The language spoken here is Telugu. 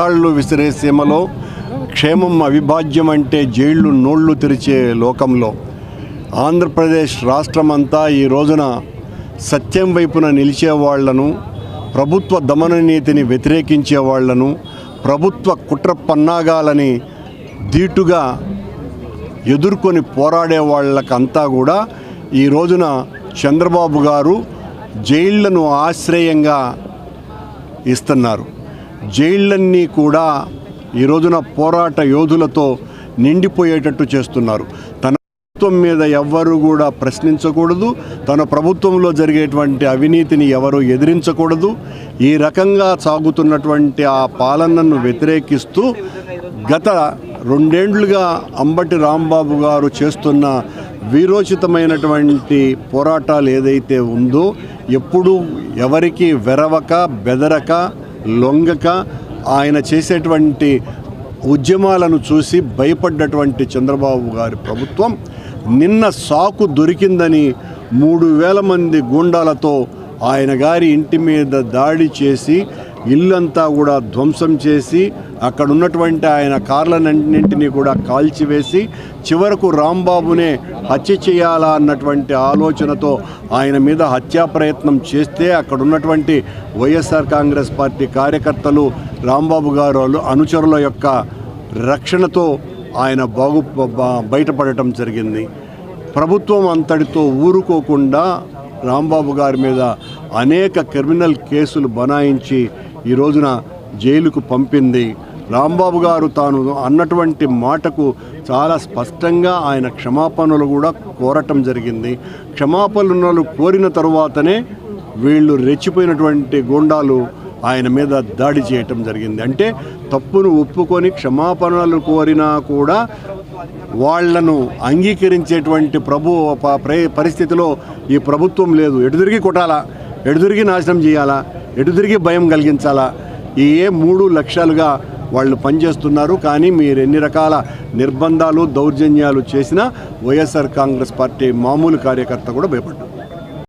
కాళ్ళు విసిరే సీమలో క్షేమం అవిభాజ్యం అంటే జైళ్ళు నోళ్ళు తెరిచే లోకంలో. ఆంధ్రప్రదేశ్ రాష్ట్రమంతా ఈ రోజున సత్యం వైపున నిలిచే వాళ్ళను ప్రభుత్వ దమన నీతిని వ్యతిరేకించే వాళ్ళను ప్రభుత్వ కుట్ర పన్నాగాలని ధీటుగా ఎదుర్కొని పోరాడే వాళ్ళకంతా కూడా ఈ రోజున చంద్రబాబు గారు జైళ్ళను ఆశ్రయంగా ఇస్తున్నారు. జైళ్ళన్నీ కూడా ఈ రోజున పోరాట యోధులతో నిండిపోయేటట్టు చేస్తున్నారు. తన ప్రభుత్వం మీద ఎవ్వరూ కూడా ప్రశ్నించకూడదు. తన ప్రభుత్వంలో జరిగేటువంటి అవినీతిని ఎవరు ఎదిరించకూడదు. ఈ రకంగా సాగుతున్నటువంటి ఆ పాలనను వ్యతిరేకిస్తూ గత రెండేండ్లుగా అంబటి రాంబాబు గారు చేస్తున్న వీరోచితమైనటువంటి పోరాటాలు ఏదైతే ఉందో ఎప్పుడూ ఎవరికి వెరవక బెదరక లొంగక ఆయన చేసేటువంటి ఉద్యమాలను చూసి భయపడ్డటువంటి చంద్రబాబు గారి ప్రభుత్వం నిన్న సాకు దొరికిందని మూడు వేల మంది గూండాలతో ఆయన గారి ఇంటి మీద దాడి చేసి ఇల్లంతా కూడా ధ్వంసం చేసి అక్కడ ఉన్నటువంటి ఆయన కార్లన్నింటినీ కూడా కాల్చివేసి చివరకు రాంబాబునే హత్య చేయాలా అన్నటువంటి ఆలోచనతో ఆయన మీద హత్యా ప్రయత్నం చేస్తే అక్కడ ఉన్నటువంటి వైఎస్ఆర్ కాంగ్రెస్ పార్టీ కార్యకర్తలు రాంబాబు గారు అనుచరుల యొక్క రక్షణతో ఆయన బాగు బయటపడటం జరిగింది. ప్రభుత్వం అంతటితో ఊరుకోకుండా రాంబాబు గారి మీద అనేక క్రిమినల్ కేసులు బనాయించి ఈ రోజున జైలుకు పంపింది. రాంబాబు గారు తాను అన్నటువంటి మాటకు చాలా స్పష్టంగా ఆయన క్షమాపణలు కూడా కోరటం జరిగింది. క్షమాపణలు కోరిన తరువాతనే వీళ్ళు రెచ్చిపోయినటువంటి గోండాలు ఆయన మీద దాడి చేయటం జరిగింది. అంటే తప్పును ఒప్పుకొని క్షమాపణలు కోరినా కూడా వాళ్ళను అంగీకరించేటువంటి ప్రభు ప్ర- పరిస్థితిలో ఈ ప్రభుత్వం లేదు. ఎటుదిరిగి కొట్టాలా? ఎటుదిరిగి నాశనం చేయాలా? ఎటు తిరిగి భయం కలిగించాలా? ఈ ఏ మూడు లక్ష్యాలుగా వాళ్ళు పనిచేస్తున్నారు? కానీ మీరు ఎన్ని రకాల నిర్బంధాలు దౌర్జన్యాలు చేసినా వైఎస్ఆర్ కాంగ్రెస్ పార్టీ మామూలు కార్యకర్త కూడా భయపడ్డారు